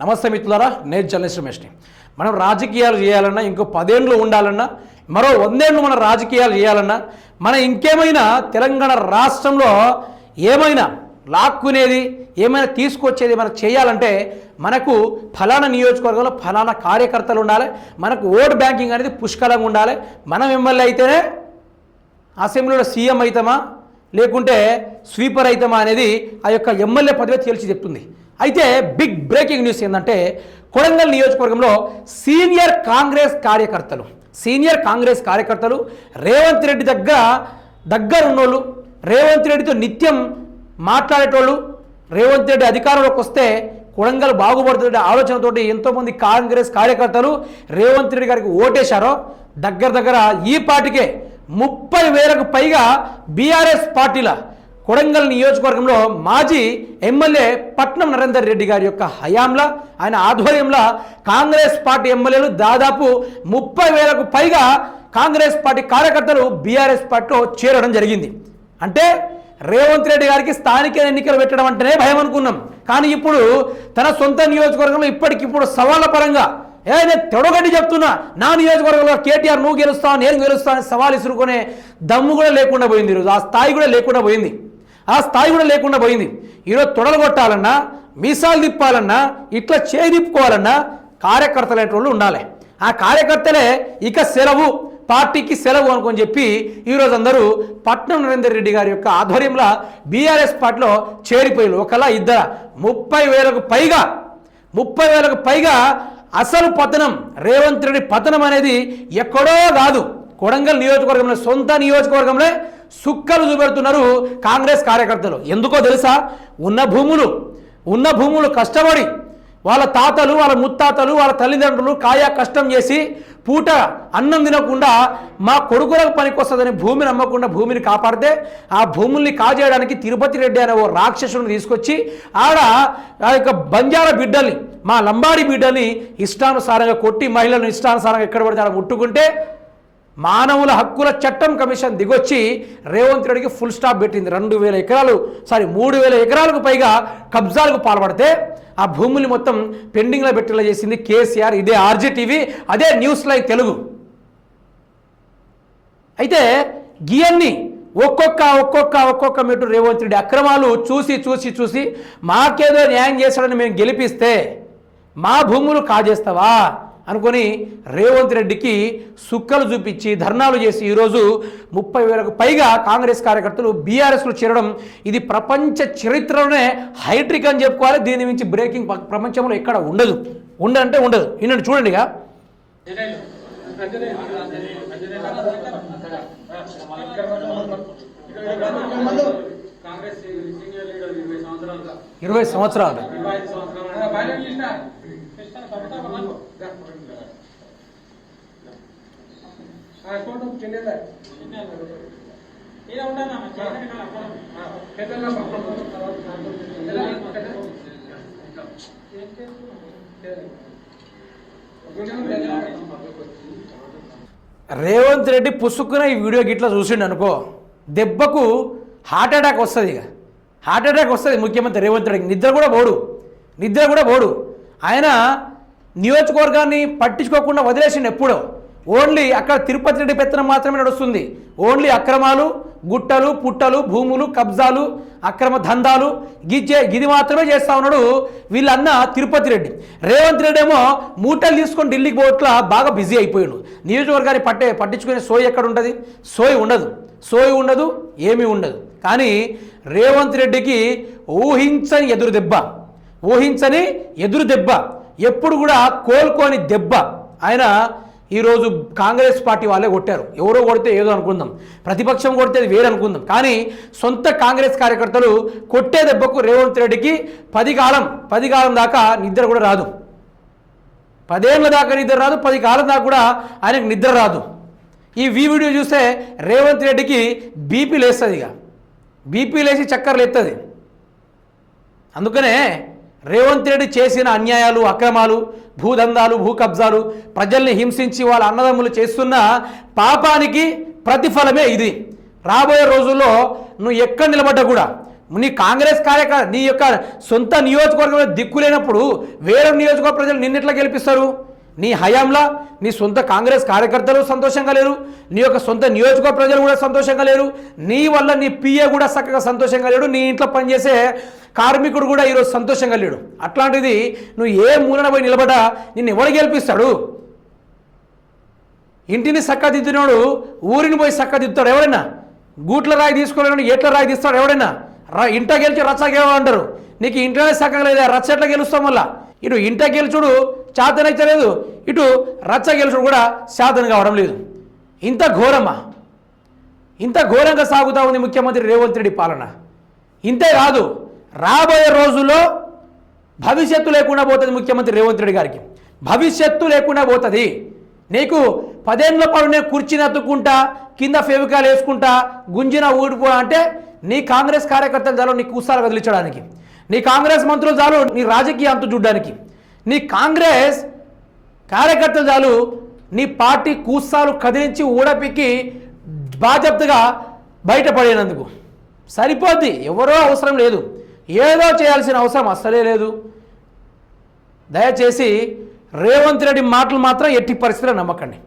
నమస్తే మిత్రులారా నేను జర్నలిస్ట్ రమేష్ని మనం రాజకీయాలు చేయాలన్నా ఇంకో పదేళ్ళు ఉండాలన్నా మరో వందేళ్ళు మన రాజకీయాలు చేయాలన్నా మన ఇంకేమైనా తెలంగాణ రాష్ట్రంలో ఏమైనా లాక్కునేది ఏమైనా తీసుకొచ్చేది మనం చేయాలంటే మనకు ఫలానా నియోజకవర్గంలో ఫలానా కార్యకర్తలు ఉండాలి మనకు ఓట్ బ్యాంకింగ్ అనేది పుష్కలంగా ఉండాలి. మనం ఎమ్మెల్యే అయితేనే అసెంబ్లీలో సీఎం అవుతామా లేకుంటే స్వీపర్ అవుతామా అనేది ఆ యొక్క ఎమ్మెల్యే పదవి తేల్చి చెప్తుంది. అయితే బిగ్ బ్రేకింగ్ న్యూస్ ఏంటంటే కొడంగల్ నియోజకవర్గంలో సీనియర్ కాంగ్రెస్ కార్యకర్తలు సీనియర్ కాంగ్రెస్ కార్యకర్తలు రేవంత్ రెడ్డి దగ్గర దగ్గర ఉన్నోళ్ళు రేవంత్ రెడ్డితో నిత్యం మాట్లాడేటోళ్ళు రేవంత్ రెడ్డి అధికారంలోకి వస్తే కొడంగల్ బాగుపడుతుండే ఆలోచనతోటి ఎంతోమంది కాంగ్రెస్ కార్యకర్తలు రేవంత్ రెడ్డి గారికి ఓటేశారో దగ్గర దగ్గర ఈ పార్టీకే ముప్పై వేలకు పైగా బీఆర్ఎస్ పార్టీల కొడంగల్ నియోజకవర్గంలో మాజీ ఎమ్మెల్యే పట్నం నరేందర్ రెడ్డి గారి యొక్క హయాంలో ఆయన ఆధ్వర్యంలో కాంగ్రెస్ పార్టీ ఎమ్మెల్యేలు దాదాపు ముప్పై వేలకు పైగా కాంగ్రెస్ పార్టీ కార్యకర్తలు బీఆర్ఎస్ పార్టీలో చేరడం జరిగింది. అంటే రేవంత్ రెడ్డి గారికి స్థానిక ఎన్నికలు పెట్టడం అంటేనే భయం అనుకున్నాం. కానీ ఇప్పుడు తన సొంత నియోజకవర్గంలో ఇప్పటికిప్పుడు సవాళ్ళ పరంగా ఏ నేను తెడగడ్డి చెప్తున్నా నా నియోజకవర్గంలో కేటీఆర్ నువ్వు గెలుస్తావు నేను గెలుస్తాను అని సవాల్ ఇసురుకునే దమ్ము కూడా లేకుండా పోయింది ఈరోజు. ఆ స్థాయి కూడా లేకుండా పోయింది. ఆ స్థాయి కూడా లేకుండా పోయింది. ఈరోజు తొడలు కొట్టాలన్నా మీసాలు తిప్పాలన్నా ఇట్లా చేయి తిప్పుకోవాలన్నా కార్యకర్తలు ఉండాలి. ఆ కార్యకర్తలే ఇక సెలవు పార్టీకి సెలవు అనుకొని చెప్పి ఈరోజు అందరూ పట్నం నరేందర్ రెడ్డి గారి యొక్క ఆధ్వర్యంలో బీఆర్ఎస్ పార్టీలో చేరిపోయారు ఒకలా ఇద్దర. ముప్పై వేలకు పైగా ముప్పై వేలకు పైగా అసలు పతనం రేవంత్ రెడ్డి పతనం అనేది ఎక్కడో కాదు. కొడంగల్ నియోజకవర్గంలో సొంత నియోజకవర్గంలో సుక్కలు చూపెడుతున్నారు కాంగ్రెస్ కార్యకర్తలు. ఎందుకో తెలుసా? ఉన్న భూములు ఉన్న భూములు కష్టపడి వాళ్ళ తాతలు వాళ్ళ ముత్తాతలు వాళ్ళ తల్లిదండ్రులు కాయా కష్టం చేసి పూట అన్నం తినకుండా మా కొడుకులకు పనికొస్తుందని భూమిని అమ్మకుండా భూమిని కాపాడితే ఆ భూముల్ని కాజేయడానికి తిరుపతి రెడ్డి అనే ఓ రాక్షసుని తీసుకొచ్చి ఆడ ఆ యొక్క బంజారా బిడ్డల్ని మా లంబాడి బిడ్డల్ని ఇష్టానుసారంగా కొట్టి మహిళలను ఇష్టానుసారంగా ఎక్కడ పడితే ఆడ ముట్టుకుంటే మానవుల హక్కుల చట్టం కమిషన్ దిగొచ్చి రేవంత్ రెడ్డికి ఫుల్ స్టాప్ పెట్టింది. రెండు వేల ఎకరాలు సారీ మూడు వేల ఎకరాలకు పైగా కబ్జాలకు పాల్పడితే ఆ భూములు మొత్తం పెండింగ్లో పెట్టేలా చేసింది కేసీఆర్ ఇదే ఆర్జీ టీవీ అదే న్యూస్ లైవ్ తెలుగు. అయితే గియన్ని ఒక్కొక్క ఒక్కొక్క ఒక్కొక్క మెట్టు రేవంత్ రెడ్డి అక్రమాలు చూసి చూసి చూసి మాకేదో న్యాయం చేశాడని మేము గెలిపిస్తే మా భూములు కాజేస్తావా? అనుకొని రేవంత్ రెడ్డికి సుక్కలు చూపించి ధర్నాలు చేసి ఈరోజు ముప్పై వేలకు పైగా కాంగ్రెస్ కార్యకర్తలు బీఆర్ఎస్లో చేరడం ఇది ప్రపంచ చరిత్రలోనే హైట్రిక్ అని చెప్పుకోవాలి. దీని మించి బ్రేకింగ్ ప్ర- ప్రపంచంలో ఎక్కడ ఉండదు. ఉండదంటే ఉండదు. వినండి చూడండి ఇక. కాంగ్రెస్ సీనియర్ లీడర్ ఇరవై సంవత్సరాలుగా. ఇరవై సంవత్సరాలు. రేవంత్ రెడ్డి పుసుక్కున ఈ వీడియో గిట్లా చూసిండు అనుకో దెబ్బకు హార్ట్ అటాక్ వస్తుంది ఇక. హార్ట్ అటాక్ వస్తుంది ముఖ్యమంత్రి రేవంత్ రెడ్డికి. నిద్ర కూడా పోడు. నిద్ర కూడా పోడు. ఆయన నియోజకవర్గాన్ని పట్టించుకోకుండా వదిలేసిండు ఎప్పుడో. ఓన్లీ అక్కడ తిరుపతి రెడ్డి పెత్తనం మాత్రమే నడుస్తుంది. ఓన్లీ అక్రమాలు గుట్టలు పుట్టలు భూములు కబ్జాలు అక్రమ దందాలు గిచ్చే గిది మాత్రమే చేస్తా ఉన్నాడు వీళ్ళన్న తిరుపతి రెడ్డి. రేవంత్ రెడ్డి ఏమో మూటలు తీసుకొని ఢిల్లీకి పోట్ల బాగా బిజీ అయిపోయాడు. నియోజకవర్గాన్ని పట్టే పట్టించుకునే సోయి ఎక్కడ ఉంటుంది సోయి ఉండదు. సోయి ఉండదు ఏమీ ఉండదు. కానీ రేవంత్ రెడ్డికి ఊహించని ఎదురు దెబ్బ. ఊహించని ఎదురు దెబ్బ. ఎప్పుడు కూడా కోలుకోని దెబ్బ. ఆయన ఈరోజు కాంగ్రెస్ పార్టీ వాళ్ళే కొట్టారు. ఎవరో కొడితే ఏదో అనుకుందాం. ప్రతిపక్షం కొడితే అది వేరు అనుకుందాం. కానీ సొంత కాంగ్రెస్ కార్యకర్తలు కొట్టే దెబ్బకు రేవంత్ రెడ్డికి పది కాలం పది కాలం దాకా నిద్ర కూడా రాదు. పదేళ్ళ దాకా నిద్ర రాదు పది కాలం దాకా కూడా ఆయనకు నిద్ర రాదు. ఈ వీ వీడియో చూస్తే రేవంత్ రెడ్డికి బీపీ లేస్తుంది ఇక. బీపీ లేచి చక్కర్లు లేస్తుంది అందుకనే రేవంత్ రెడ్డి చేసిన అన్యాయాలు అక్రమాలు భూదందాలు భూ కబ్జాలు ప్రజల్ని హింసించి వాళ్ళ అన్నదమ్ములు చేస్తున్న పాపానికి ప్రతిఫలమే ఇది. రాబోయే రోజుల్లో నువ్వు ఎక్కడ నిలబడ్డా కూడా నీ కాంగ్రెస్ కార్యకర్త నీ యొక్క సొంత నియోజకవర్గంలో దిక్కు లేనప్పుడు వేరే నియోజకవర్గ ప్రజలు నిన్నెట్లా గెలిపిస్తారు? నీ హయాంలా నీ సొంత కాంగ్రెస్ కార్యకర్తలు సంతోషంగా లేరు నీ యొక్క సొంత నియోజక ప్రజలు కూడా సంతోషంగా లేరు నీ వల్ల నీ పిఏ కూడా చక్కగా సంతోషంగా లేడు నీ ఇంట్లో పనిచేసే కార్మికుడు కూడా ఈరోజు సంతోషంగా లేడు. అట్లాంటిది నువ్వు ఏ మూలన పోయి నిలబడ్డా నిన్ను ఎవడు గెలిపిస్తాడు? ఇంటిని చక్కదిద్దినోడు ఊరిని పోయి చక్కదిద్దుతాడు ఎవరైనా గూట్ల రాయి తీసుకోలేడు ఎట్ల రాయి తీస్తాడు ఎవడైనా? రా ఇంట గెలిచి రచ్చ గెలవ అంటారు నీకు ఇంట్లోనే చక్కగా లేదా? రచ్చ ఎట్లా గెలుస్తాం వల్ల ఇటు ఇంట గెలుచుడు చాతనైతలేదు ఇటు రచ్చ గెలుచుడు కూడా శాతన కావడం లేదు. ఇంత ఘోరమా? ఇంత ఘోరంగా సాగుతా ఉంది ముఖ్యమంత్రి రేవంత్ రెడ్డి పాలన. ఇంతే కాదు రాబోయే రోజుల్లో భవిష్యత్తు లేకుండా పోతుంది ముఖ్యమంత్రి రేవంత్ రెడ్డి గారికి. భవిష్యత్తు లేకుండా పోతుంది. నీకు పదేళ్ళ పాటు నేను కుర్చీని అతుక్కుంటా కింద ఫెవికాలు వేసుకుంటా గుంజిన ఊడిపో అంటే నీ కాంగ్రెస్ కార్యకర్తలు చాలు నీ కూసాలు కదిలించడానికి. నీ కాంగ్రెస్ మంత్రులు చాలు నీ రాజకీయ అంతు చూడడానికి. నీ కాంగ్రెస్ కార్యకర్తలు చాలు నీ పార్టీ కూసాలు కదిలించి ఊడపిక్కి బాధ్యతగా బయటపడినందుకు. సరిపోద్ది ఎవరో అవసరం లేదు. ఏదో చేయాల్సిన అవసరం అస్సలే లేదు. దయచేసి రేవంత్ రెడ్డి మాటలు మాత్రం ఎట్టి పరిస్థితుల్లో నమ్మకండి.